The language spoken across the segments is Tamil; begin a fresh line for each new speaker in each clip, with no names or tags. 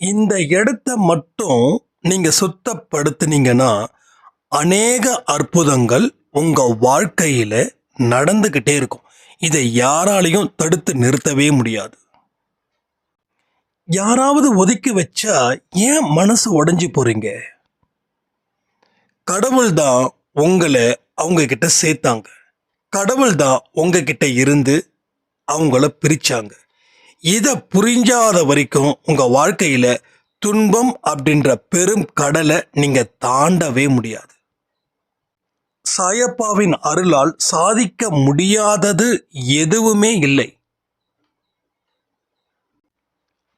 இந்த இடத்த மட்டும் நீங்க சுத்தப்படுத்துனீங்கன்னா அநேக அற்புதங்கள் உங்க வாழ்க்கையில நடந்துக்கிட்டே இருக்கும். இதை யாராலையும் தடுத்து நிறுத்தவே முடியாது. யாராவது ஒதுக்கி வச்சா ஏன் மனசு உடஞ்சி போறீங்க? கடவுள் தான் உங்களை அவங்க கிட்ட சேர்த்தாங்க. கடவுள் தான் உங்ககிட்ட இருந்து அவங்கள பிரிச்சாங்க. இதை புரிஞ்சாத வரைக்கும் உங்கள் வாழ்க்கையில் துன்பம் அப்படின்ற பெரும் கடலை நீங்கள் தாண்டவே முடியாது. சாயப்பாவின் அருளால் சாதிக்க முடியாதது எதுவுமே இல்லை.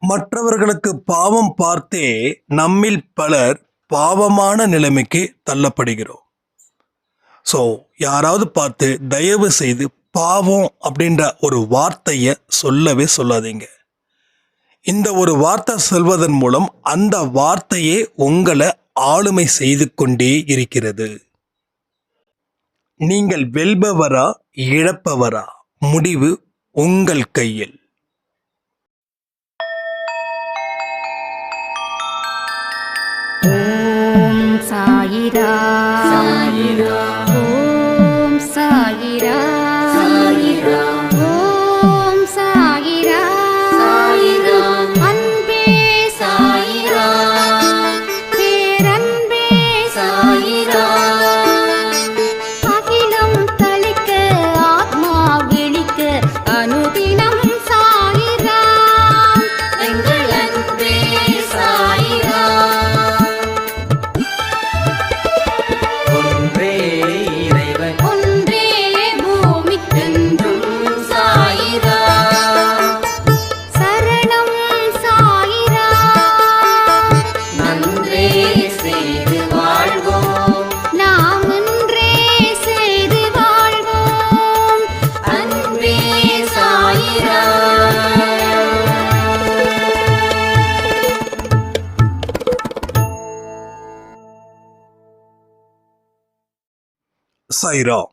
மற்றவர்களுக்கு பாவம் பார்த்தே நம்மில் பலர் பாவமான நிலைமைக்கு தள்ளப்படுகிறோம். ஸோ யாராவது பார்த்து தயவு செய்து பாவம் அப்படின்ற ஒரு வார்த்தையை சொல்லவே சொல்லாதீங்க. இந்த ஒரு வார்த்தை சொல்வதன் மூலம் அந்த வார்த்தையே உங்களை ஆளுமை செய்து கொண்டே இருக்கிறது. நீங்கள் வெல்பவரா இழப்பவரா? முடிவு உங்கள் கையில்.
ஓம் சாயிரா.
சாயிரா.
சைரா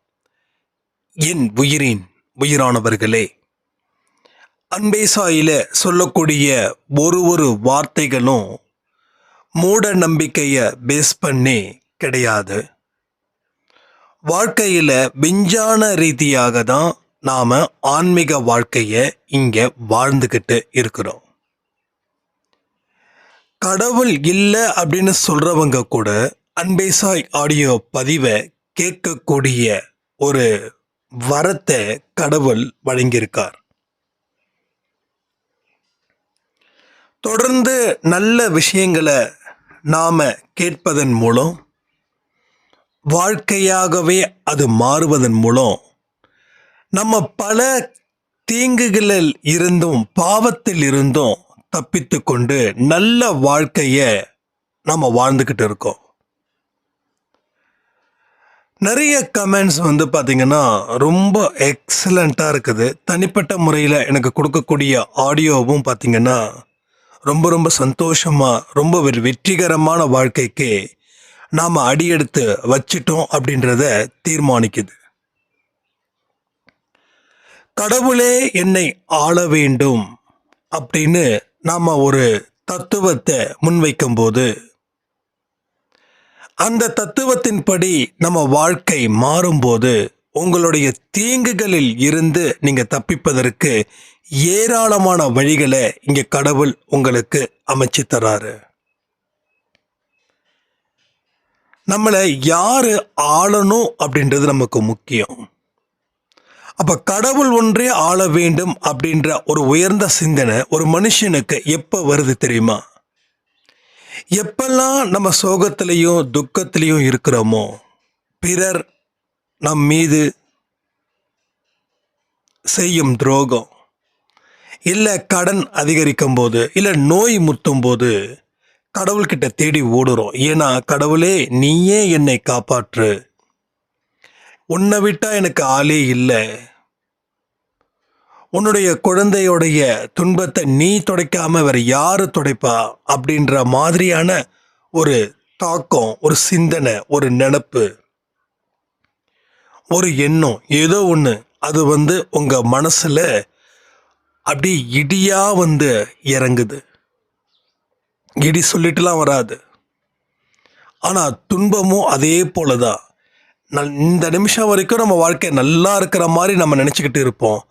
என் உயிரின் உயிரானவர்களே அன்பேசாயில சொல்லக்கூடிய ஒரு ஒரு வார்த்தைகளும் மூட நம்பிக்கையை பேஸ் பண்ணி கிடையாது. வாழ்க்கையில் விஞ்ஞான ரீதியாக தான் நாம் ஆன்மீக வாழ்க்கையை இங்கே வாழ்ந்துக்கிட்டு இருக்கிறோம். கடவுள் இல்லை அப்படின்னு சொல்கிறவங்க கூட அன்பேசாய் ஆடியோ பதிவை கேட்கக்கூடிய ஒரு வரத்தை கடவுள் வழங்கியிருக்கார். தொடர்ந்து நல்ல விஷயங்களை நாம் கேட்பதன் மூலம் வாழ்க்கையாகவே அது மாறுவதன் மூலம் நம்ம பல தீங்குகளில் இருந்தும் பாவத்தில் இருந்தும் தப்பித்து கொண்டு நல்ல வாழ்க்கையை நம்ம வாழ்ந்துக்கிட்டு இருக்கோம். நிறைய கமெண்ட்ஸ் வந்து பார்த்தீங்கன்னா ரொம்ப எக்ஸலண்ட்டாக இருக்குது. தனிப்பட்ட முறையில் எனக்கு கொடுக்கக்கூடிய ஆடியோவும் பார்த்தீங்கன்னா ரொம்ப ரொம்ப சந்தோஷமாக ரொம்ப ஒரு வெற்றிகரமான வாழ்க்கைக்கு நாம் அடியெடுத்து வச்சிட்டோம் அப்படின்றத தீர்மானிக்குது. கடவுளே என்னை ஆள வேண்டும் அப்படின்னு நாம் ஒரு தத்துவத்தை முன்வைக்கும்போது அந்த தத்துவத்தின்படி நம்ம வாழ்க்கை மாறும்போது உங்களுடைய தீங்குகளில் இருந்து நீங்க தப்பிப்பதற்கு ஏராளமான வழிகளை இங்க கடவுள் உங்களுக்கு அமைச்சு தராரு. நம்மளை யாரு ஆளணும் அப்படின்றது நமக்கு முக்கியம். அப்ப கடவுள் ஒன்றே ஆள வேண்டும் அப்படின்ற ஒரு உயர்ந்த சிந்தனை ஒரு மனுஷனுக்கு எப்ப வருது தெரியுமா? எப்பெல்லாம் நம்ம சோகத்திலையும் துக்கத்திலையும் இருக்கிறோமோ பிறர் நம் மீது செய்யும் துரோகம் இல்லை கடன் அதிகரிக்கும் போது இல்லை நோய் முத்தும் போது கடவுள்கிட்ட தேடி ஓடுறோம். ஏன்னா கடவுளே நீயே என்னை காப்பாற்று. உன்னை விட்டால் எனக்கு ஆளே இல்லை. உன்னுடைய குழந்தையோடைய துன்பத்தை நீ துடைக்காம வேற யாரு துடைப்பா? அப்படின்ற மாதிரியான ஒரு தாக்கம் ஒரு சிந்தனை ஒரு நினப்பு ஒரு எண்ணம் ஏதோ ஒன்று அது வந்து உங்க மனசுல அப்படி இடியா வந்து இறங்குது. இடி சொல்லிட்டுலாம் வராது. ஆனால் துன்பமும் அதே போல தான் நல் இந்த நிமிஷம் வரைக்கும் நம்ம வாழ்க்கை நல்லா இருக்கிற மாதிரி நம்ம நினச்சிக்கிட்டு இருப்போம்.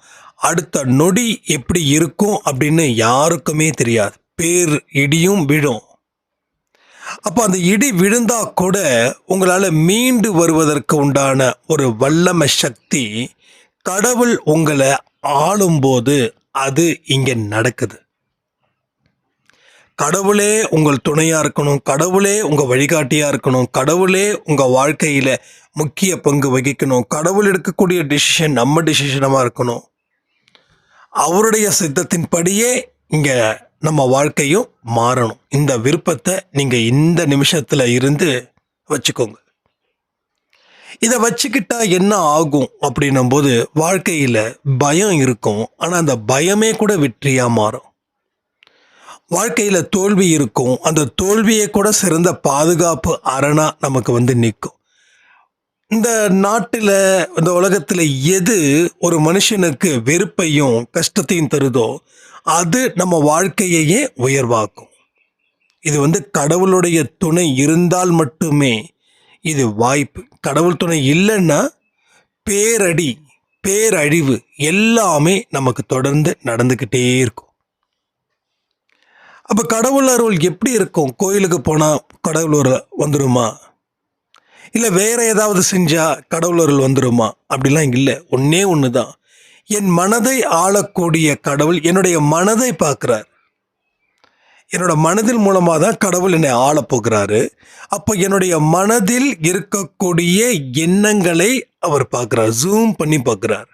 அடுத்த நொடி எப்படி இருக்கும் அப்படின்னு யாருக்குமே தெரியாது. பேர் இடியும் விழும். அப்போ அந்த இடி விழுந்தா கூட உங்களால் மீண்டு வருவதற்கு உண்டான ஒரு வல்லமை சக்தி கடவுள் உங்களை ஆளும்போது அது இங்கே நடக்குது. கடவுளே உங்கள் துணையாக இருக்கணும் கடவுளே உங்கள் வழிகாட்டியாக இருக்கணும் கடவுளே உங்கள் வாழ்க்கையில் முக்கிய பங்கு வகிக்கணும் கடவுள் எடுக்கக்கூடிய டிசிஷன் நம்ம டிசிஷனமாக இருக்கணும். அவருடைய சித்தத்தின்படியே இங்கே நம்ம வாழ்க்கையும் மாறணும். இந்த விருப்பத்தை நீங்கள் இந்த நிமிஷத்தில் இருந்து வச்சுக்கோங்க. இதை வச்சுக்கிட்டா என்ன ஆகும் அப்படின்னும் போது வாழ்க்கையில் பயம் இருக்கும். ஆனால் அந்த பயமே கூட வெற்றியாக மாறும். வாழ்க்கையில் தோல்வி இருக்கும். அந்த தோல்வியை கூட சிறந்த பாதுகாப்பு அரணாக நமக்கு வந்து நிற்கும். இந்த நாட்டில் இந்த உலகத்தில் எது ஒரு மனுஷனுக்கு வெறுப்பையும் கஷ்டத்தையும் தருதோ அது நம்ம வாழ்க்கையையே உயர்வாக்கும். இது வந்து கடவுளுடைய துணை இருந்தால் மட்டுமே இது வாய்ப்பு. கடவுள் துணை இல்லைன்னா பேரடி பேரழிவு எல்லாமே நமக்கு தொடர்ந்து நடந்துக்கிட்டே இருக்கும். அப்போ கடவுள் அருள் எப்படி இருக்கும்? கோயிலுக்கு போனால் கடவுள் வந்துடுமா இல்லை வேற ஏதாவது செஞ்சால் கடவுள் அருள் அப்படிலாம் இல்லை. ஒன்றே ஒன்று தான் என் மனதை ஆளக்கூடிய கடவுள் என்னுடைய மனதை பார்க்குறார். என்னோட மனதில் மூலமாக தான் கடவுள் என்னை ஆளப் போகிறாரு. அப்போ என்னுடைய மனதில் இருக்கக்கூடிய எண்ணங்களை அவர் பார்க்குறார். ஜூம் பண்ணி பார்க்குறார்.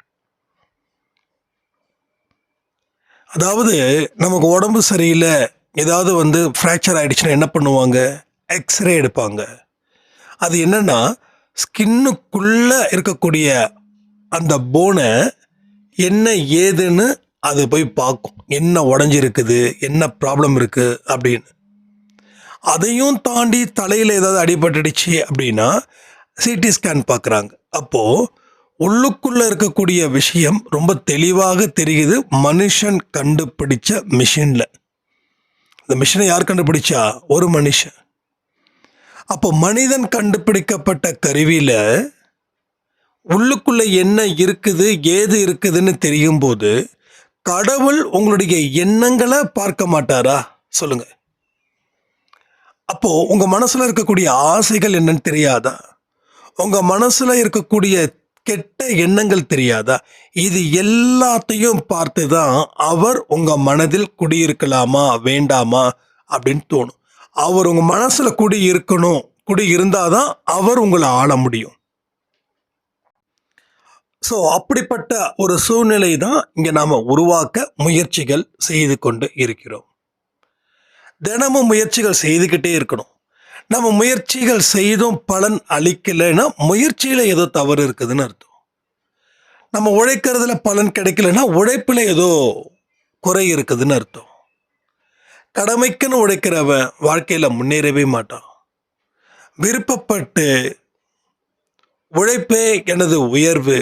அதாவது நமக்கு உடம்பு சரியில்லை. ஏதாவது வந்து ஃப்ராக்சர் ஆகிடுச்சுன்னா என்ன பண்ணுவாங்க? எக்ஸ்ரே எடுப்பாங்க. அது என்னன்னா ஸ்கின்னுக்குள்ளே இருக்கக்கூடிய அந்த போனை என்ன ஏதுன்னு அது போய் பார்க்கும். என்ன உடஞ்சிருக்குது என்ன ப்ராப்ளம் இருக்குது அப்படின்னு. அதையும் தாண்டி தலையில் ஏதாவது அடிபட்டுடுச்சு அப்படின்னா சிடி ஸ்கேன் பார்க்குறாங்க. அப்போது உள்ளுக்குள்ளே இருக்கக்கூடிய விஷயம் ரொம்ப தெளிவாக தெரியுது. மனுஷன் கண்டுபிடிச்ச மிஷினில் இந்த மிஷினை யார் கண்டுபிடிச்சா? ஒரு மனுஷன். அப்போ மனிதன் கண்டுபிடிக்கப்பட்ட கருவியில் உள்ளுக்குள்ள என்ன இருக்குது ஏது இருக்குதுன்னு தெரியும் போது கடவுள் உங்களுடைய எண்ணங்களை பார்க்க மாட்டாரா? சொல்லுங்க. அப்போ உங்க மனசுல இருக்கக்கூடிய ஆசைகள் என்னன்னு தெரியாதா? உங்க மனசுல இருக்கக்கூடிய கெட்ட எண்ணங்கள் தெரியாதா? இது எல்லாத்தையும் பார்த்து தான் அவர் உங்க மனதில் குடியிருக்கலாமா வேண்டாமா அப்படின்னு தோணும். அவர் உங்கள் மனசில் குடி இருக்கணும். குடி இருந்தால் தான் அவர் உங்களை ஆள முடியும். ஸோ அப்படிப்பட்ட ஒரு சூழ்நிலை தான் இங்கே நாம் உருவாக்க முயற்சிகள் செய்து கொண்டு இருக்கிறோம். தினமும் முயற்சிகள் செய்துக்கிட்டே இருக்கணும். நம்ம முயற்சிகள் செய்தும் பலன் அளிக்கலைன்னா முயற்சியில் ஏதோ தவறு இருக்குதுன்னு அர்த்தம். நம்ம உழைக்கிறதுல பலன் கிடைக்கலன்னா உழைப்பில் ஏதோ குறை இருக்குதுன்னு அர்த்தம். கடமைக்குன்னு உழைக்கிறவன் வாழ்க்கையில் முன்னேறவே மாட்டான். விருப்பப்பட்டு உழைப்பே எனது உயர்வு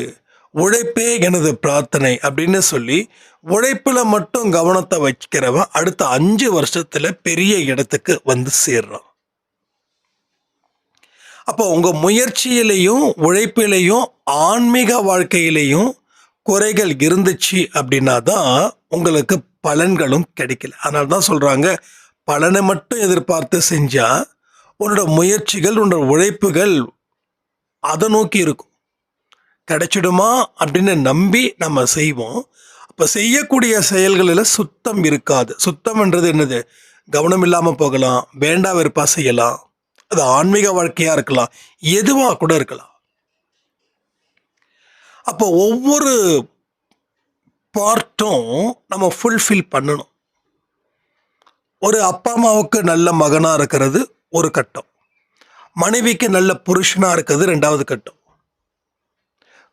உழைப்பே எனது பிரார்த்தனை அப்படின்னு சொல்லி உழைப்பில் மட்டும் கவனத்தை வச்சுக்கிறவன் அடுத்த அஞ்சு வருஷத்தில் பெரிய இடத்துக்கு வந்து சேர்றான். அப்போ உங்கள் முயற்சியிலையும் உழைப்பிலையும் ஆன்மீக வாழ்க்கையிலையும் குறைகள் இருந்துச்சு அப்படின்னா தான் உங்களுக்கு பலன்களும் கிடைக்கல. அதனால தான் சொல்கிறாங்க பலனை மட்டும் எதிர்பார்த்து செஞ்சால் உன்னோட முயற்சிகள் உன்னோட உழைப்புகள் அதை நோக்கி இருக்கும். கிடைச்சிடுமா அப்படின்னு நம்பி நம்ம செய்வோம். அப்போ செய்யக்கூடிய செயல்களில் சுத்தம் இருக்காது. சுத்தம்ன்றது என்னது? கவனம் இல்லாமல் போகலாம் வேண்டா வெறுப்பாக செய்யலாம். அது ஆன்மீக வாழ்க்கையாக இருக்கலாம் எதுவாக கூட இருக்கலாம். அப்போ ஒவ்வொரு பார்ட்டும் நம்ம ஃபுல்ஃபில் பண்ணணும். ஒரு அப்பா அம்மாவுக்கு நல்ல மகனாக இருக்கிறது ஒரு கட்டம். மனைவிக்கு நல்ல புருஷனாக இருக்கிறது ரெண்டாவது கட்டம்.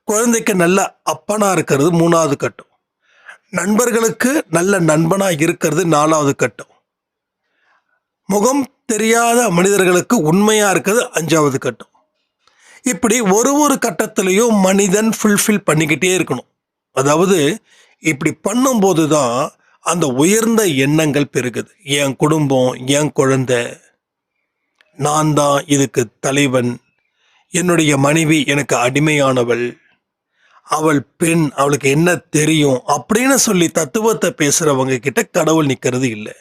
குழந்தைக்கு நல்ல அப்பனாக இருக்கிறது மூணாவது கட்டம். நண்பர்களுக்கு நல்ல நண்பனாக இருக்கிறது நாலாவது கட்டம். முகம் தெரியாத மனிதர்களுக்கு உண்மையாக இருக்கிறது அஞ்சாவது கட்டம். இப்படி ஒரு ஒரு கட்டத்திலையும் மனிதன் ஃபுல்ஃபில் பண்ணிக்கிட்டே இருக்கணும். அதாவது இப்படி பண்ணும்போது தான் அந்த உயர்ந்த எண்ணங்கள் பெருகுது. என் குடும்பம் என் குழந்தை நான் தான் இதுக்கு தலைவன். என்னுடைய மனைவி எனக்கு அடிமையானவள். அவள் பெண் அவளுக்கு என்ன தெரியும் அப்படின்னு சொல்லி தத்துவத்தை பேசுகிறவங்க கிட்ட கடவுள் நிற்கிறது இல்லை.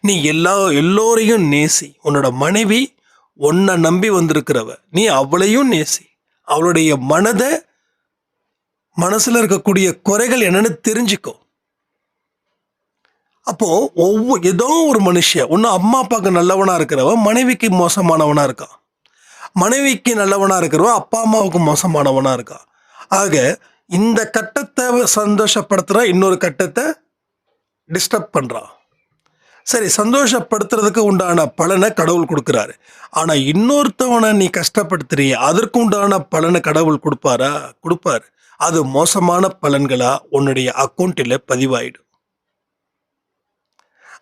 நீ எல்லா எல்லோரையும் நேசி. உன்னோட மனைவி உன்னை நம்பி வந்திருக்கிறவ. நீ அவளையும் நேசி. அவளுடைய மனதை மனசில் இருக்கக்கூடிய குறைகள் என்னன்னு தெரிஞ்சுக்கோ. அப்போ ஒவ்வொரு ஏதோ ஒரு மனுஷன் ஒன்று அம்மா அப்பாவுக்கு நல்லவனாக இருக்கிறவன் மனைவிக்கு மோசமானவனாக இருக்கான். மனைவிக்கு நல்லவனாக இருக்கிறவன் அப்பா அம்மாவுக்கு மோசமானவனாக இருக்கான். ஆக இந்த கட்டத்தை சந்தோஷப்படுத்துகிற இன்னொரு கட்டத்தை டிஸ்டர்ப் பண்ணுறான் சரி சந்தோஷப்படுத்துறதுக்கு உண்டான பலனை கடவுள் கொடுக்குறாரு. ஆனால் இன்னொருத்தவனை நீ கஷ்டப்படுத்துறிய அதற்கு உண்டான பலனை கடவுள் கொடுப்பாரா? கொடுப்பாரு. அது மோசமான பலன்களாக உன்னுடைய அக்கௌண்ட்டில் பதிவாயிடும்.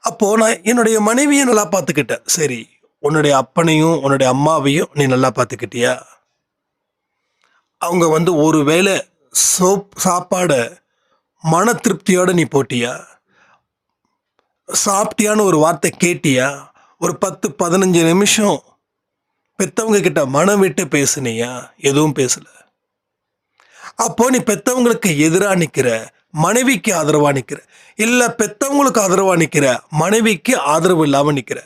அப்போ நான் என்னுடைய மனைவியை நல்லா பார்த்துக்கிட்டேன். சரி உன்னுடைய அப்பனையும் உன்னுடைய அம்மாவையும் நீ நல்லா பார்த்துக்கிட்டியா? அவங்க வந்து ஒரு வேளை சோப் சாப்பாடை மன திருப்தியோடு நீ போட்டியா? சாப்பிட்டியான்னு ஒரு வார்த்தை கேட்டியா? ஒரு பத்து பதினஞ்சு நிமிஷம் பெற்றவங்க கிட்ட மனம் விட்டு பேசுனியா? எதுவும் பேசல. அப்போ நீ பெத்தவங்களுக்கு எதிராக நிற்கிற மனைவிக்கு ஆதரவாக நிற்கிற இல்லை பெத்தவங்களுக்கு ஆதரவாக நிற்கிற மனைவிக்கு ஆதரவு இல்லாமல் நிற்கிற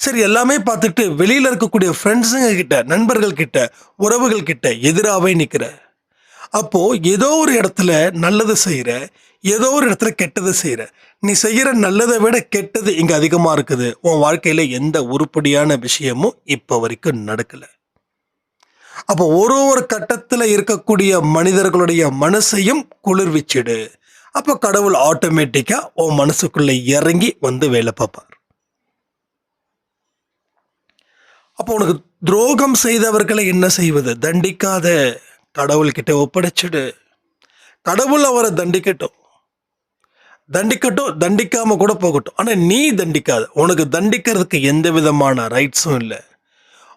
சரி எல்லாமே பார்த்துட்டு வெளியில் இருக்கக்கூடிய ஃப்ரெண்ட்ஸுங்க கிட்ட நண்பர்கள் கிட்ட உறவுகள் கிட்ட எதிராகவே நிற்கிற அப்போ ஏதோ ஒரு இடத்துல நல்லது செய்கிற ஏதோ ஒரு இடத்துல கெட்டது செய்கிற நீ செய்கிற நல்லதை விட கெட்டது இங்கே அதிகமாக இருக்குது. உன் வாழ்க்கையில் எந்த உருப்படியான விஷயமும் இப்போ வரைக்கும் நடக்கலை. அப்போ ஒரு ஒரு கட்டத்தில் இருக்கக்கூடிய மனிதர்களுடைய மனசையும் குளிர்விச்சிடு. அப்போ கடவுள் ஆட்டோமேட்டிக்காக உன் மனசுக்குள்ளே இறங்கி வந்து வேலை பார்ப்பார். அப்போ உனக்கு துரோகம் செய்தவர்களை என்ன செய்வது? தண்டிக்காத. கடவுள்கிட்ட ஒப்படைச்சிடு. கடவுள் அவரை தண்டிக்கட்டும். தண்டிக்கட்டும் தண்டிக்காமல் கூட போகட்டும். ஆனால் நீ தண்டிக்காத. உனக்கு தண்டிக்கிறதுக்கு எந்த விதமான ரைட்ஸும் இல்லை.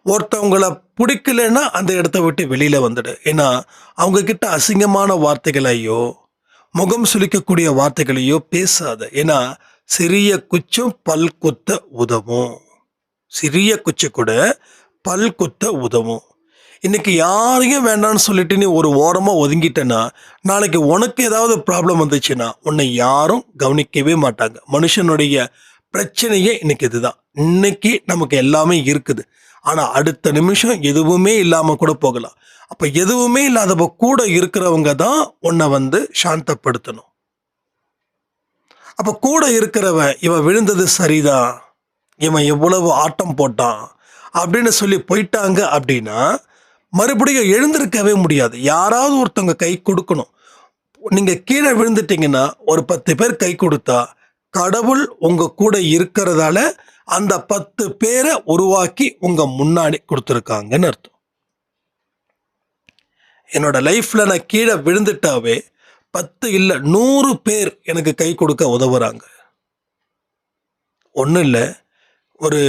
ஒருத்தவங்கள பிடிக்கலன்னா அந்த இடத்த விட்டு வெளியில் வந்துடு. ஏன்னா அவங்கக்கிட்ட அசிங்கமான வார்த்தைகளையோ முகம் சுளிக்கக்கூடிய வார்த்தைகளையோ பேசாத. ஏன்னா சிறிய குச்சும் பல் குத்த உதவும். சிறிய குச்சி கூட பல் குத்த உதவும். இன்னைக்கு யாரையும் வேண்டாம்னு சொல்லிட்டு நீ ஒரு ஓரமாக ஒதுங்கிட்டேன்னா நாளைக்கு உனக்கு ஏதாவது ப்ராப்ளம் வந்துச்சுன்னா உன்னை யாரும் கவனிக்கவே மாட்டாங்க. மனுஷனுடைய பிரச்சனையே இன்னைக்கு இதுதான். இன்னைக்கு நமக்கு எல்லாமே இருக்குது. ஆனால் அடுத்த நிமிஷம் எதுவுமே இல்லாமல் கூட போகலாம். அப்போ எதுவுமே இல்லாதப்ப கூட இருக்கிறவங்க தான் உன்னை வந்து சாந்தப்படுத்தணும். அப்போ கூட இருக்கிறவன் இவன் விழுந்தது சரிதான் இவன் எவ்வளவு ஆட்டம் போட்டான் அப்படின்னு சொல்லி போயிட்டாங்க அப்படின்னா மறுபடியும் எழுந்திருக்கவே முடியாது. யாராவது ஒருத்தவங்க கை கொடுக்கணும். நீங்கள் கீழே விழுந்துட்டீங்கன்னா ஒரு பத்து பேர் கை கொடுத்தா கடவுள் உங்கள் கூட இருக்கிறதால அந்த பத்து பேரை உருவாக்கி உங்க முன்னாடி கொடுத்துருக்காங்கன்னு அர்த்தம். என்னோட லைஃப்ல நான் கீழே விழுந்துட்டாவே பத்து இல்லை நூறு பேர் எனக்கு கை கொடுக்க உதவுறாங்க. ஒன்றும் இல்லை ஒரு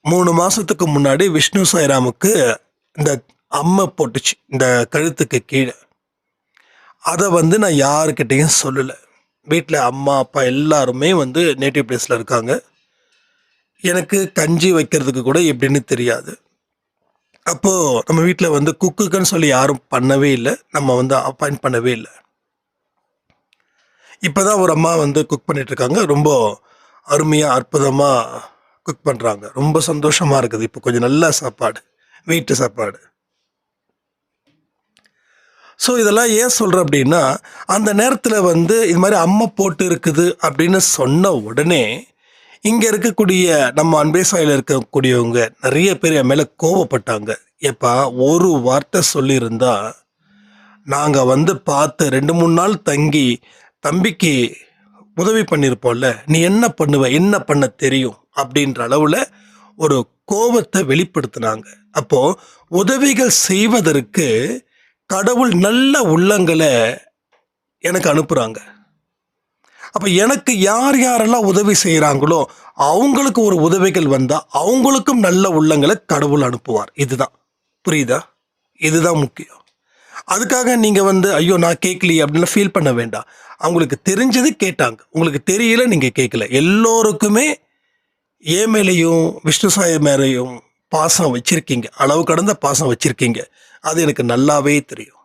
மூணு மாதத்துக்கு முன்னாடி விஷ்ணு சாய்ராமுக்கு இந்த அம்மை போட்டுச்சு இந்த கழுத்துக்கு கீழே. அதை வந்து நான் யாருக்கிட்டேயும் சொல்லலை. வீட்டில் அம்மா அப்பா எல்லாருமே வந்து நேட்டிவ் பிளேஸில் இருக்காங்க. எனக்கு கஞ்சி வைக்கிறதுக்கு கூட எப்படின்னு தெரியாது. அப்போது நம்ம வீட்டில் வந்து குக்குக்குன்னு சொல்லி யாரும் பண்ணவே இல்லை. நம்ம வந்து அப்பாயிண்ட் பண்ணவே இல்லை. இப்போ தான் ஒரு அம்மா வந்து குக் பண்ணிகிட்ருக்காங்க ரொம்ப அருமையாக அற்புதமாக குக் பண்ணுறாங்க ரொம்ப சந்தோஷமாக இருக்குது. இப்போ கொஞ்சம் நல்ல சாப்பாடு வீட்டு சாப்பாடு. ஸோ இதெல்லாம் ஏன் சொல்கிறேன் அப்படின்னா அந்த நேரத்தில் வந்து இது மாதிரி அம்மை போட்டு இருக்குது அப்படின்னு சொன்ன உடனே இங்கே இருக்கக்கூடிய நம்ம அன்பேசாயில் இருக்கக்கூடியவங்க நிறைய பேர் என் மேலே கோவப்பட்டாங்க. ஏப்பா ஒரு வார்த்தை சொல்லியிருந்தா நாங்கள் வந்து பார்த்து ரெண்டு மூணு நாள் தங்கி தம்பிக்கு உதவி பண்ணியிருப்போம்ல நீ என்ன பண்ணுவ என்ன பண்ண தெரியும்? அப்படின்ற அளவில் ஒரு கோபத்தை வெளிப்படுத்தினாங்க. அப்போது உதவிகள் செய்வதற்கு கடவுள் நல்ல உள்ளங்களை எனக்கு அனுப்புகிறாங்க அப்போ எனக்கு யார் யாரெல்லாம் உதவி செய்கிறாங்களோ அவங்களுக்கு ஒரு உதவிகள் வந்தால் அவங்களுக்கும் நல்ல உள்ளங்களை கடவுள் அனுப்புவார். இதுதான். புரியுதா? இதுதான் முக்கியம். அதுக்காக நீங்கள் வந்து ஐயோ நான் கேட்கலையே அப்படின்லாம் ஃபீல் பண்ண வேண்டாம். அவங்களுக்கு தெரிஞ்சது கேட்டாங்க. உங்களுக்கு தெரியல நீங்கள் கேட்கல. எல்லோருக்குமே ஏன் மேலேயும் விஷ்ணு சாய மேலேயும் பாசம் வச்சுருக்கீங்க. அளவு கடந்த பாசம் வச்சுருக்கீங்க. அது எனக்கு நல்லாவே தெரியும்.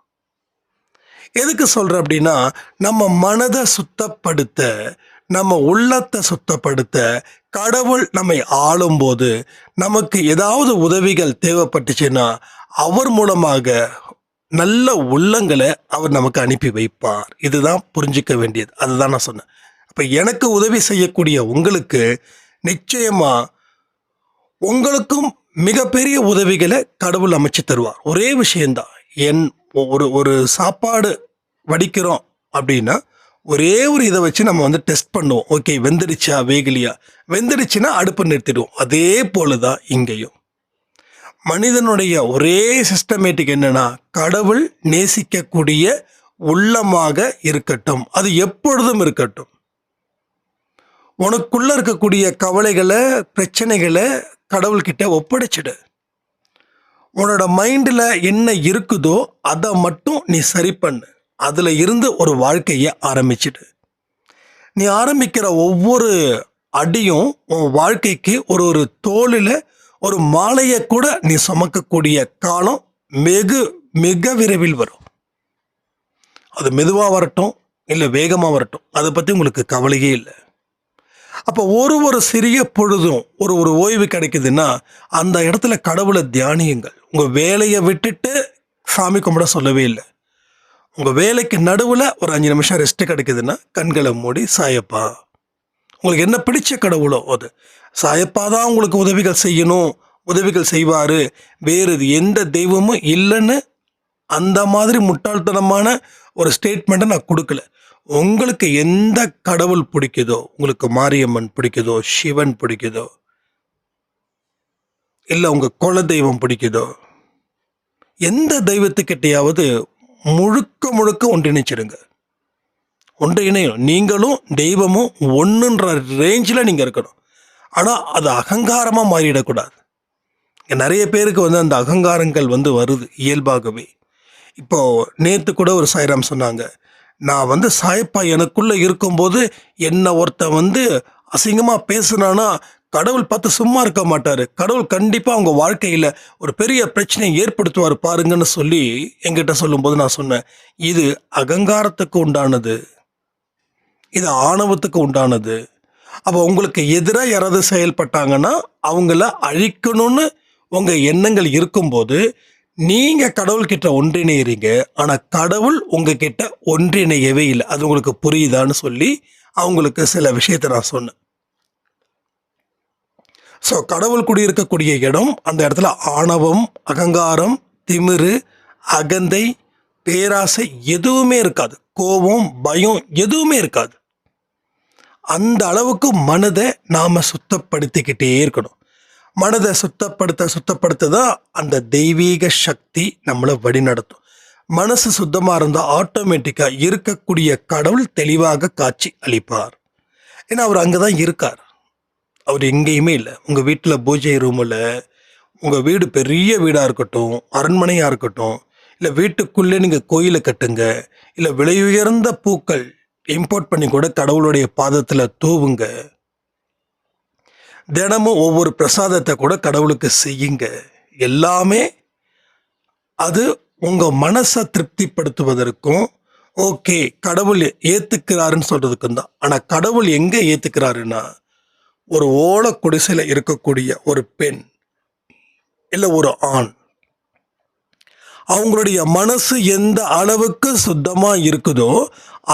எதுக்கு சொல்கிறேன் அப்படின்னா நம்ம மனதை சுத்தப்படுத்த நம்ம உள்ளத்தை சுத்தப்படுத்த கடவுள் நம்மை ஆளும்போது நமக்கு ஏதாவது உதவிகள் தேவைப்பட்டுச்சுன்னா அவர் மூலமாக நல்ல உள்ளங்களை அவர் நமக்கு அனுப்பி வைப்பார். இதுதான் புரிஞ்சிக்க வேண்டியது. அதுதான் நான் சொன்னேன். அப்போ எனக்கு உதவி செய்யக்கூடிய உங்களுக்கு நிச்சயமாக உங்களுக்கும் மிகப்பெரிய உதவிகளை கடவுள் அமைச்சு தருவார். ஒரே விஷயந்தான் என் ஒரு ஒரு சாப்பாடு வடிக்கிறோம் அப்படின்னா ஒரே ஒரு இதை வச்சு நம்ம வந்து டெஸ்ட் பண்ணுவோம். ஓகே வெந்துடுச்சா வேகலியா? வெந்துடுச்சுன்னா அடுப்பு நிறுத்திடுவோம். அதே போல தான் இங்கேயும். மனிதனுடைய ஒரே சிஸ்டமேட்டிக் என்னென்னா கடவுள் நேசிக்கக்கூடிய உள்ளமாக இருக்கட்டும். அது எப்பொழுதும் இருக்கட்டும். உனக்குள்ளே இருக்கக்கூடிய கவலைகளை பிரச்சனைகளை கடவுள்கிட்ட ஒப்படைச்சிடு. உன்னோட மைண்டில் என்ன இருக்குதோ அதை மட்டும் நீ சரி பண்ணு. அதில் இருந்து ஒரு வாழ்க்கையை ஆரம்பிச்சிடு. நீ ஆரம்பிக்கிற ஒவ்வொரு அடியும் உன் வாழ்க்கைக்கு ஒரு ஒரு தோளில் ஒரு மாலையை கூட நீ சுமக்கக்கூடிய காலம் வெகு மிக விரைவில் வரும். அது மெதுவாக வரட்டும் இல்லை வேகமாக வரட்டும். அதை பற்றி உங்களுக்கு கவலையே இல்லை. அப்போ ஒரு ஒரு சிறிய பொழுதும் ஒரு ஒரு ஓய்வு கிடைக்குதுன்னா அந்த இடத்துல கடவுளை தியானியுங்கள். உங்கள் வேலையை விட்டுட்டு சாமி கும்பிட சொல்லவே இல்லை. உங்கள் வேலைக்கு நடுவில் ஒரு அஞ்சு நிமிஷம் ரெஸ்ட்டு கிடைக்குதுன்னா கண்களை மூடி சாயப்பா. உங்களுக்கு என்ன பிடிச்ச கடவுளோ அது. சாயப்பா தான் உங்களுக்கு உதவிகள் செய்யணும் உதவிகள் செய்வார். வேறு எந்த தெய்வமும் இல்லைன்னு அந்த மாதிரி முட்டாள்தனமான ஒரு ஸ்டேட்மெண்ட்டை நான் கொடுக்கல. உங்களுக்கு எந்த கடவுள் பிடிக்குதோ உங்களுக்கு மாரியம்மன் பிடிக்குதோ சிவன் பிடிக்குதோ இல்லை உங்கள் குல தெய்வம் பிடிக்குதோ? எந்த தெய்வத்துக்கிட்டையாவது முழுக்க முழுக்க ஒன்றிணைச்சிடுங்க. ஒன்றிணையும் நீங்களும் தெய்வமும் ஒன்றுன்ற ரேஞ்சில் நீங்கள் இருக்கணும். ஆனால் அது அகங்காரமாக மாறிடக்கூடாது. நிறைய பேருக்கு வந்து அந்த அகங்காரங்கள் வந்து வருது இயல்பாகவே. இப்போ நேற்று கூட ஒரு சாய்ராம் சொன்னாங்க நான் வந்து சாயப்பா எனக்குள்ளே இருக்கும்போது என்னை ஒருத்தன் வந்து அசிங்கமாக பேசுனானா கடவுள் பார்த்து சும்மா இருக்க மாட்டார். கடவுள் கண்டிப்பாக அவங்க வாழ்க்கையில் ஒரு பெரிய பிரச்சனையை ஏற்படுத்துவார் பாருங்கன்னு சொல்லி என்கிட்ட சொல்லும்போது நான் சொன்னேன். இது அகங்காரத்துக்கு உண்டானது. இது ஆணவத்துக்கு உண்டானது. அப்போ உங்களுக்கு எதிராக யாராவது செயல்பட்டாங்கன்னா அவங்கள அழிக்கணும்னு உங்கள் எண்ணங்கள் இருக்கும்போது நீங்கள் கடவுள்கிட்ட ஒன்றிணைகிறீங்க ஆனால் கடவுள் உங்ககிட்ட ஒன்றிணையவே இல்லை. அது உங்களுக்கு புரியுதான்னு சொல்லி அவங்களுக்கு சில விஷயத்தை நான் சொன்னேன். ஸோ கடவுள் குடியிருக்கக்கூடிய இடம் அந்த இடத்துல ஆணவம் அகங்காரம் திமிரு அகந்தை பேராசை எதுவுமே இருக்காது. கோபம் பயம் எதுவுமே இருக்காது. அந்த அளவுக்கு மனதை நாம் சுத்தப்படுத்திக்கிட்டே இருக்கணும். மனதை சுத்தப்படுத்த சுத்தப்படுத்த தான் அந்த தெய்வீக சக்தி நம்மளை வழிநடத்தும். மனசு சுத்தமாக இருந்தால் ஆட்டோமேட்டிக்காக இருக்கக்கூடிய கடவுள் தெளிவாக காட்சி அளிப்பார். ஏன்னா அவர் அங்கே தான் இருக்கார். அவர் எங்கேயுமே இல்லை. உங்கள் வீட்டில் பூஜை ரூமில் உங்கள் வீடு பெரிய வீடாக இருக்கட்டும் அரண்மனையாக இருக்கட்டும் இல்லை வீட்டுக்குள்ளே நீங்கள் கோயிலை கட்டுங்க இல்லை விலையுயர்ந்த பூக்கள் இம்போர்ட் பண்ணி கூட கடவுளுடைய பாதத்தில் தூவுங்க. தினமும் ஒவ்வொரு பிரசாதத்தை கூட கடவுளுக்கு செய்யுங்க. எல்லாமே அது உங்கள் மனசை திருப்திப்படுத்துவதற்கும் ஓகே கடவுள் ஏற்றுக்கிறாருன்னு சொல்கிறதுக்கும் தான். ஆனால் கடவுள் எங்கே ஏற்றுக்கிறாருன்னா ஒரு ஓல குடிசையில் இருக்கக்கூடிய ஒரு பெண் இல்லை ஒரு ஆண். அவங்களுடைய மனசு எந்த அளவுக்கு சுத்தமாக இருக்குதோ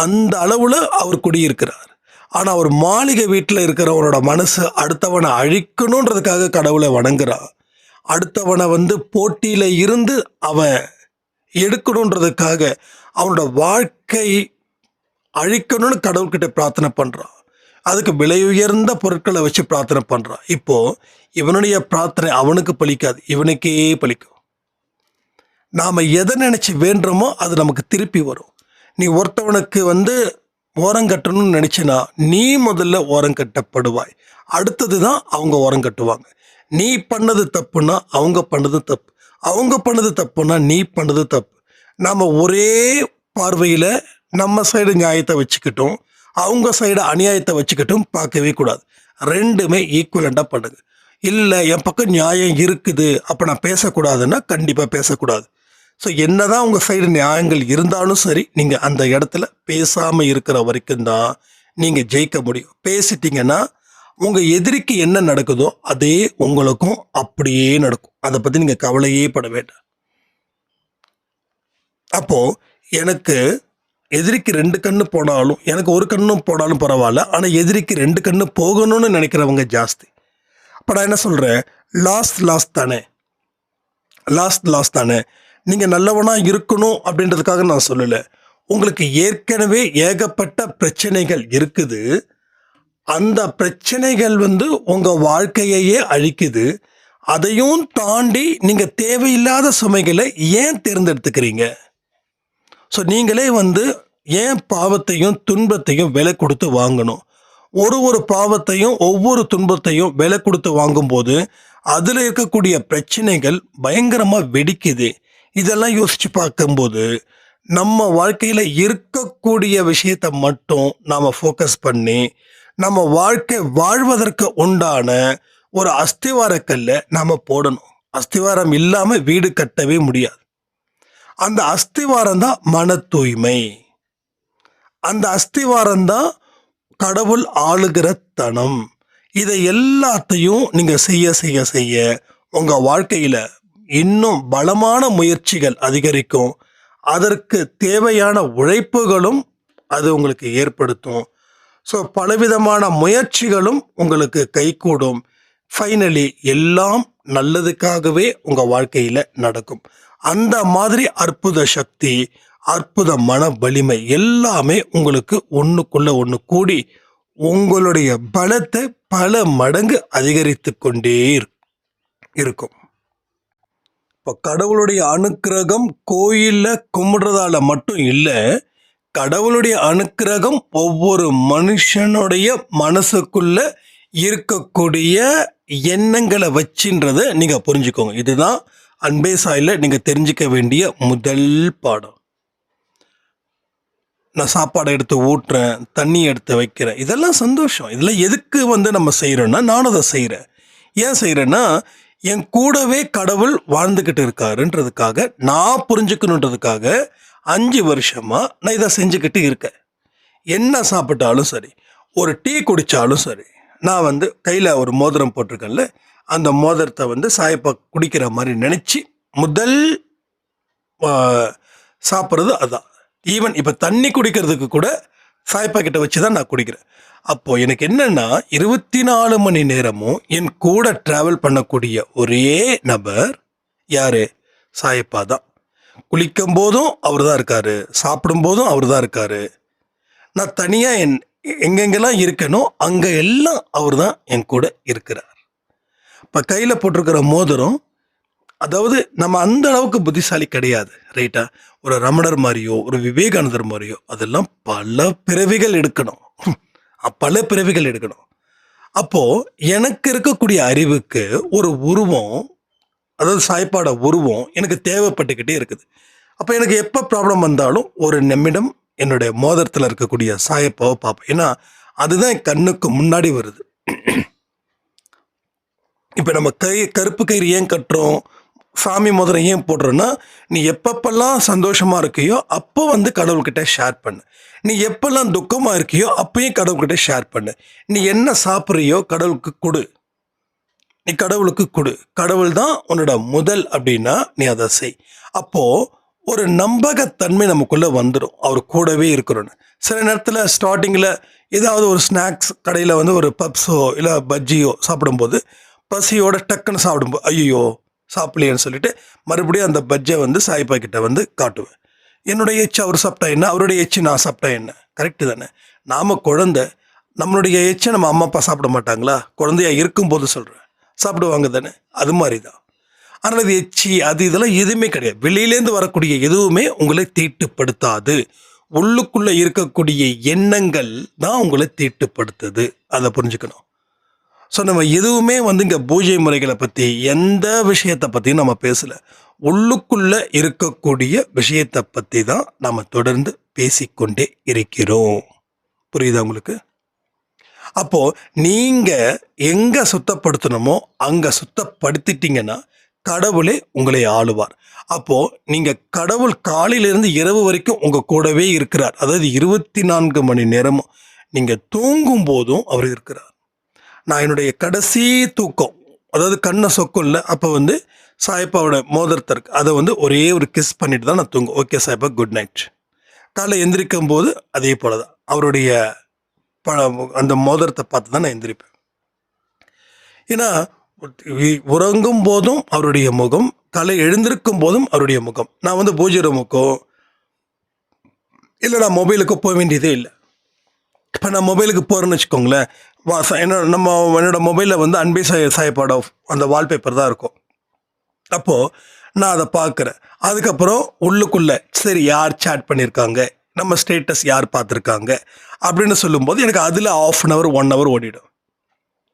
அந்த அளவில் அவர் குடியிருக்கிறார். ஆனால் அவர் மாளிகை வீட்டில் இருக்கிறவனோட மனசு அடுத்தவனை அழிக்கணுன்றதுக்காக கடவுளை வணங்குறான் அடுத்தவனை வந்து போட்டியில் இருந்து அவன் எடுக்கணுன்றதுக்காக அவனோட வாழ்க்கை அழிக்கணும்னு கடவுள்கிட்ட பிரார்த்தனை பண்ணுறான் அதுக்கு விலை உயர்ந்த பொருட்களை வச்சு பிரார்த்தனை பண்ணுறான் இப்போ இவனுடைய பிரார்த்தனை அவனுக்கு பலிக்காது இவனுக்கே பலிக்கும். நாம் எதை நினச்சி வேண்டுறோமோ அது நமக்கு திருப்பி வரும். நீ ஒருத்தவனுக்கு வந்து ஓரம் கட்டணும்னு நினச்சினா நீ முதல்ல ஓரம் கட்டப்படுவாய். அடுத்தது தான் அவங்க ஓரம் கட்டுவாங்க. நீ பண்ணது தப்புன்னா அவங்க பண்ணது தப்பு. அவங்க பண்ணது தப்புன்னா நீ பண்ணது தப்பு. நாம் ஒரே பார்வையில் நம்ம சைடு நியாயத்தை வச்சுக்கிட்டோம். அவங்க சைடு அநியாயத்தை வச்சுக்கிட்டும் பார்க்கவே கூடாது. ரெண்டுமே ஈக்குவலண்டாக பண்ணுங்க. இல்லை என் பக்கம் நியாயம் இருக்குது அப்போ நான் பேசக்கூடாதுன்னா கண்டிப்பாக பேசக்கூடாது. ஸோ என்ன தான் உங்கள் சைடு நியாயங்கள் இருந்தாலும் சரி நீங்கள் அந்த இடத்துல பேசாமல் இருக்கிற வரைக்கும் தான் நீங்கள் ஜெயிக்க முடியும். பேசிட்டீங்கன்னா உங்கள் எதிரிக்கு என்ன நடக்குதோ அதே உங்களுக்கும் அப்படியே நடக்கும். அதை பற்றி நீங்கள் கவலையே பட வேண்டாம். அப்போது எனக்கு எதிரிக்கு ரெண்டு கண்ணு போனாலும் எனக்கு ஒரு கண்ணும் போனாலும் பரவாயில்ல. ஆனால் எதிரிக்கு ரெண்டு கண்ணு போகணும்னு நினைக்கிறவங்க ஜாஸ்தி. அப்போ நான் என்ன சொல்கிறேன் லாஸ்ட் லாஸ்ட் தானே. லாஸ்ட் லாஸ்ட் தானே. நீங்கள் நல்லவனாக இருக்கணும் அப்படின்றதுக்காக நான் சொல்லலை. உங்களுக்கு ஏற்கனவே ஏகப்பட்ட பிரச்சனைகள் இருக்குது. அந்த பிரச்சனைகள் வந்து உங்கள் வாழ்க்கையையே அழிக்குது. அதையும் தாண்டி நீங்கள் தேவையில்லாத சுமைகளை ஏன் தேர்ந்தெடுத்துக்கிறீங்க? ஸோ நீங்களே வந்து ஏன் பாவத்தையும் துன்பத்தையும் விலை கொடுத்து வாங்கணும்? ஒரு ஒரு பாவத்தையும் ஒவ்வொரு துன்பத்தையும் விலை கொடுத்து வாங்கும்போது அதில் இருக்கக்கூடிய பிரச்சனைகள் பயங்கரமாக வெடிக்குது. இதெல்லாம் யோசித்து பார்க்கும்போது நம்ம வாழ்க்கையில் இருக்கக்கூடிய விஷயத்தை மட்டும் நாம் ஃபோக்கஸ் பண்ணி நம்ம வாழ்க்கை வாழ்வதற்கு உண்டான ஒரு அஸ்திவாரக்கல்ல நாம் போடணும். அஸ்திவாரம் இல்லாமல் வீடு கட்டவே முடியாது. அந்த அஸ்திவாரம் தான் மன தூய்மை. அந்த அஸ்திவாரம் தான் கடவுள் ஆளுகிற தனம். இதை எல்லாத்தையும் நீங்கள் செய்ய செய்ய செய்ய உங்கள் வாழ்க்கையில் இன்னும் பலமான முயற்சிகள் அதிகரிக்கும். அதற்கு தேவையான உழைப்புகளும் அது உங்களுக்கு ஏற்படுத்தும். ஸோ பலவிதமான முயற்சிகளும் உங்களுக்கு கைகூடும். ஃபைனலி எல்லாம் நல்லதுக்காகவே உங்கள் வாழ்க்கையில் நடக்கும். அந்த மாதிரி அற்புத சக்தி அற்புத மன வலிமை எல்லாமே உங்களுக்கு ஒன்றுக்குள்ள ஒன்று கூடி உங்களுடைய பலத்தை பல மடங்கு அதிகரித்து கொண்டே இருக்கும். இப்போ கடவுளுடைய அனுக்கிரகம் கோயிலில் கும்பிடுறதால மட்டும் இல்லை கடவுளுடைய அனுக்கிரகம் ஒவ்வொரு மனுஷனுடைய மனசுக்குள்ள இருக்கக்கூடிய எண்ணங்களை வச்சுன்றதை நீங்கள் புரிஞ்சுக்கோங்க. இதுதான் அன்பே சாயில் நீங்கள் தெரிஞ்சிக்க வேண்டிய முதல் பாடம். நான் சாப்பாடை எடுத்து ஊட்டுறேன் தண்ணி எடுத்து வைக்கிறேன். இதெல்லாம் சந்தோஷம். இதெல்லாம் எதுக்கு வந்து நம்ம செய்கிறோன்னா நானும் அதை செய்கிறேன் ஏன் செய்கிறேன்னா என் கூடவே கடவுள் வாழ்ந்துக்கிட்டு இருக்காருன்றதுக்காக நான் புரிஞ்சுக்கணுன்றதுக்காக அஞ்சு வருஷமாக நான் இதை செஞ்சுக்கிட்டு இருக்கேன். என்ன சாப்பிட்டாலும் சரி ஒரு டீ குடித்தாலும் சரி நான் வந்து கையில் ஒரு மோதிரம் போட்டிருக்கேன்ல அந்த மோதிரத்தை வந்து சாயப்பா குடிக்கிற மாதிரி நினச்சி முதல் சாப்பிட்றது அதுதான் ஈவன் இப்போ தண்ணி குடிக்கிறதுக்கு கூட சாயப்பா கிட்ட வச்சு தான் நான் குடிக்கிறேன். அப்போது எனக்கு என்னென்னா இருபத்தி நாலு மணி நேரமும் என் கூட ட்ராவல் பண்ணக்கூடிய ஒரே நபர் யார்? சாயப்பா தான். குளிக்கும் போதும் அவர் தான் இருக்கார். சாப்பிடும் போதும் அவர் தான் இருக்கார். நான் தனியாக என் எங்கெங்கெல்லாம் இருக்கணும் அங்கே எல்லாம் அவர் தான் என் கூட இருக்கிறார். இப்போ கையில் போட்டிருக்கிற மோதிரம் அதாவது நம்ம அந்த அளவுக்கு புத்திசாலி கிடையாது ரைட்டா ஒரு ரமணர் மாதிரியோ ஒரு விவேகானந்தர் மாதிரியோ அதெல்லாம் பல பிறவிகள் எடுக்கணும். பல பிறவிகள் எடுக்கணும். அப்போது எனக்கு இருக்கக்கூடிய அறிவுக்கு ஒரு உருவம் அதாவது சாய்ப்பாட உருவம் எனக்கு தேவைப்பட்டுக்கிட்டே இருக்குது. அப்போ எனக்கு எப்போ ப்ராப்ளம் வந்தாலும் ஒரு நிமிடம் என்னுடைய மோதிரத்தில் இருக்கக்கூடிய சாயப்பாவை பார்ப்பேன். ஏன்னா அதுதான் என் கண்ணுக்கு முன்னாடி வருது. இப்போ நம்ம கை கருப்பு கயிறு ஏன் கட்டுறோம்? சாமி மோதிரம் ஏன் போடுறோன்னா நீ எப்பப்பெல்லாம் சந்தோஷமாக இருக்கியோ அப்போ வந்து கடவுள்கிட்ட ஷேர் பண்ணு. நீ எப்பெல்லாம் துக்கமாக இருக்கியோ அப்பயும் கடவுள்கிட்ட ஷேர் பண்ணு. நீ என்ன சாப்பிட்றியோ கடவுளுக்கு கொடு. நீ கடவுளுக்கு கொடு. கடவுள் தான் உன்னோட முதல் அப்படின்னா நீ அதை செய். அப்போது ஒரு நம்பகத்தன்மை நமக்குள்ளே வந்துடும் அவர் கூடவே இருக்கிறோன்னு சில நேரத்தில் ஸ்டார்டிங்கில் ஏதாவது ஒரு ஸ்நாக்ஸ் கடையில் வந்து ஒரு பப்ஸோ இல்லை பஜ்ஜியோ சாப்பிடும்போது பசியோட டக்குன்னு சாப்பிடும்போது ஐயோ சாப்பிடலையேன்னு சொல்லிட்டு மறுபடியும் அந்த பஜ்ஜை வந்து சாய்ப்பா கிட்ட வந்து காட்டுவேன். என்னுடைய எச்சு அவர் சாப்பிட்டா என்ன? அவருடைய எச்சு நான் சாப்பிட்டா என்ன? கரெக்டு தானே. நாம் குழந்தை நம்மளுடைய எச்சை நம்ம அம்மா அப்பா சாப்பிட மாட்டாங்களா? குழந்தையா இருக்கும்போது சொல்கிறேன் சாப்பிடுவாங்க தானே. அது மாதிரி தான் ஆனால் அது எச்சி அது இதெல்லாம் எதுவுமே கிடையாது. வெளியிலேருந்து வரக்கூடிய எதுவுமே உங்களை தீட்டுப்படுத்தாது. உள்ளுக்குள்ளே இருக்கக்கூடிய எண்ணங்கள் தான் உங்களை தீட்டுப்படுத்துது. அதை புரிஞ்சுக்கணும். ஸோ நம்ம எதுவுமே வந்து இங்கே பூஜை முறைகளை பற்றி எந்த விஷயத்தை பற்றியும் நம்ம பேசலை. உள்ளுக்குள்ளே இருக்கக்கூடிய விஷயத்தை பற்றி தான் நம்ம தொடர்ந்து பேசிக்கொண்டே இருக்கிறோம். புரியுதா உங்களுக்கு? அப்போது நீங்கள் எங்கே சுத்தப்படுத்தணுமோ அங்கே சுத்தப்படுத்திட்டீங்கன்னா கடவுளே உங்களை ஆளுவார். அப்போ நீங்கள் கடவுள் காலையிலேருந்து இரவு வரைக்கும் உங்க கூடவே இருக்கிறார். அதாவது இருபத்தி நான்கு மணி நேரமும் நீங்கள் தூங்கும் போதும் அவர் இருக்கிறார். நான் என்னுடைய கடைசி தூக்கம் அதாவது கண்ணை சொக்கும்ல அப்போ வந்து சாய்ப்பாவோட மோதிரத்தை இருக்குது அதை வந்து ஒரே ஒரு கிஸ் பண்ணிட்டு தான் நான் தூங்கும் ஓகே சாய்ப்பா குட் நைட் காலை எந்திரிக்கும் போது அதே போல தான் அவருடைய ப- அந்த மோதிரத்தை பார்த்து தான் நான் எந்திரிப்பேன். ஏன்னா உறங்கும் போதும் அவருடைய முகம் காலை எழுந்திருக்கும் போதும் அவருடைய முகம். நான் வந்து பூஜை ரூமுக்கோ இல்லை நான் மொபைலுக்கோ போக வேண்டியதே இல்லை. இப்போ நான் மொபைலுக்கு போகிறேன்னு வச்சுக்கோங்களேன் என்ன நம்ம என்னோடய மொபைலில் வந்து அன்பே சாய சாயப்பாட அந்த வால்பேப்பர் தான் இருக்கும். அப்போது நான் அதை பார்க்குறேன் அதுக்கப்புறம் உள்ளுக்குள்ளே சரி யார் சேட் பண்ணியிருக்காங்க நம்ம ஸ்டேட்டஸ் யார் பார்த்துருக்காங்க அப்படின்னு சொல்லும்போது எனக்கு அதில் half an hour one hour ஓடிடும்.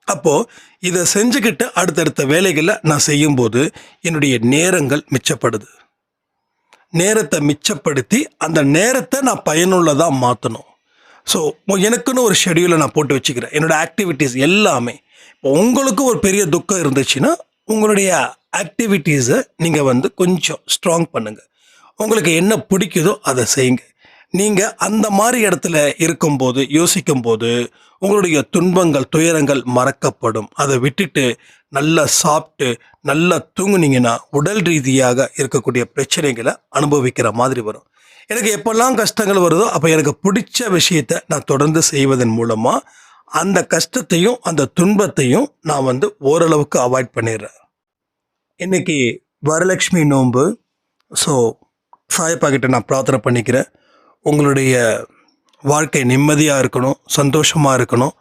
அப்போது இதை செஞ்சுக்கிட்டு அடுத்தடுத்த வேலைகளை நான் செய்யும்போது என்னுடைய நேரங்கள் மிச்சப்படுது. நேரத்தை மிச்சப்படுத்தி அந்த நேரத்தை நான் பயனுள்ளதாக மாற்றணும் ஸோ எனக்குன்னு ஒரு ஷெடியூலை நான் போட்டு வச்சுக்கிறேன். என்னோட ஆக்டிவிட்டீஸ் எல்லாமே. இப்போ உங்களுக்கு ஒரு பெரிய துக்கம் இருந்துச்சுன்னா உங்களுடைய ஆக்டிவிட்டீஸை நீங்கள் வந்து கொஞ்சம் ஸ்ட்ராங் பண்ணுங்கள் உங்களுக்கு என்ன பிடிக்குதோ அதை செய்யுங்க. நீங்கள் அந்த மாதிரி இடத்துல இருக்கும்போது யோசிக்கும்போது உங்களுடைய துன்பங்கள் துயரங்கள் மறக்கப்படும். அதை விட்டுட்டு நல்லா சாப்பிட்டு நல்லா தூங்குனீங்கன்னா உடல் ரீதியாக இருக்கக்கூடிய பிரச்சனைகளை அனுபவிக்கிற மாதிரி வரும். எனக்கு எப்பெல்லாம் கஷ்டங்கள் வருதோ அப்போ எனக்கு பிடிச்ச விஷயத்தை நான் தொடர்ந்து செய்வதன் மூலமாக அந்த கஷ்டத்தையும் அந்த துன்பத்தையும் நான் வந்து ஓரளவுக்கு அவாய்ட் பண்ணிடுறேன். இன்றைக்கி வரலட்சுமி நோன்பு. ஸோ சாயப்பா கிட்ட நான் பிரார்த்தனை பண்ணிக்கிறேன். உங்களுடைய வாழ்க்கை நிம்மதியாக இருக்கணும் சந்தோஷமாக இருக்கணும்.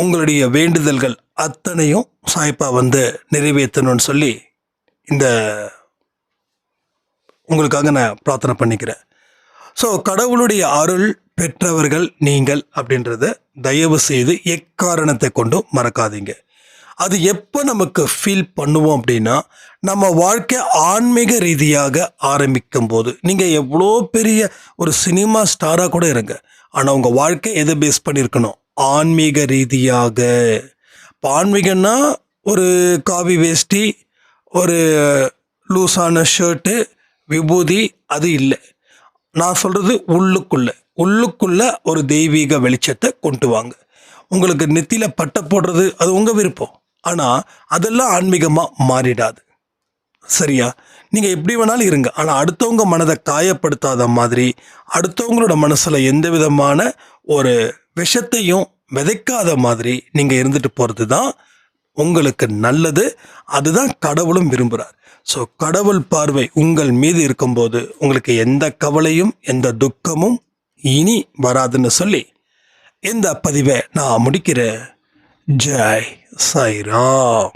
உங்களுடைய வேண்டுதல்கள் அத்தனையும் சாய்ப்பா வந்து நிறைவேற்றணும்னு சொல்லி இந்த உங்களுக்காக நான் பிரார்த்தனை பண்ணிக்கிறேன். ஸோ கடவுளுடைய அருள் பெற்றவர்கள் நீங்கள் அப்படின்றத தயவு செய்து எக்காரணத்தை கொண்டும் மறக்காதீங்க. அது எப்போ நமக்கு ஃபீல் பண்ணுவோம் அப்படின்னா நம்ம வாழ்க்கை ஆன்மீக ரீதியாக ஆரம்பிக்கும் போது நீங்கள் எவ்வளோ பெரிய ஒரு சினிமா ஸ்டாராக கூட இருங்க. ஆனால் உங்கள் வாழ்க்கை எதை பேஸ் பண்ணியிருக்கணும்? ஆன்மீக ரீதியாக. இப்போ ஆன்மீகன்னா ஒரு காவி வேஷ்டி ஒரு லூஸான ஷர்ட்டு விபூதி அது இல்லை. நான் சொல்கிறது உள்ளுக்குள்ள. உள்ளுக்குள்ள ஒரு தெய்வீக வெளிச்சத்தை கொண்டு வாங்க. உங்களுக்கு நெத்தியில் பட்டை போடுறது அது உங்கள் விருப்பம். ஆனால் அதெல்லாம் ஆன்மீகமாக மாறிடாது. சரியா? நீங்கள் எப்படி வேணாலும் இருங்க. ஆனால் அடுத்தவங்க மனதை காயப்படுத்தாத மாதிரி அடுத்தவங்களோட மனசில் எந்த விதமான ஒரு விஷத்தையும் விதைக்காத மாதிரி நீங்கள் இருந்துட்டு போகிறது தான் உங்களுக்கு நல்லது. அதுதான் கடவுளும் விரும்புகிறார் ஸோ கடவுள் பார்வை உங்கள் மீது இருக்கும்போது உங்களுக்கு எந்த கவலையும் எந்த துக்கமும் இனி வராதுன்னு சொல்லி இந்த பதிவை நான் முடிக்கிறேன். ஜெய் சாய்ராம்.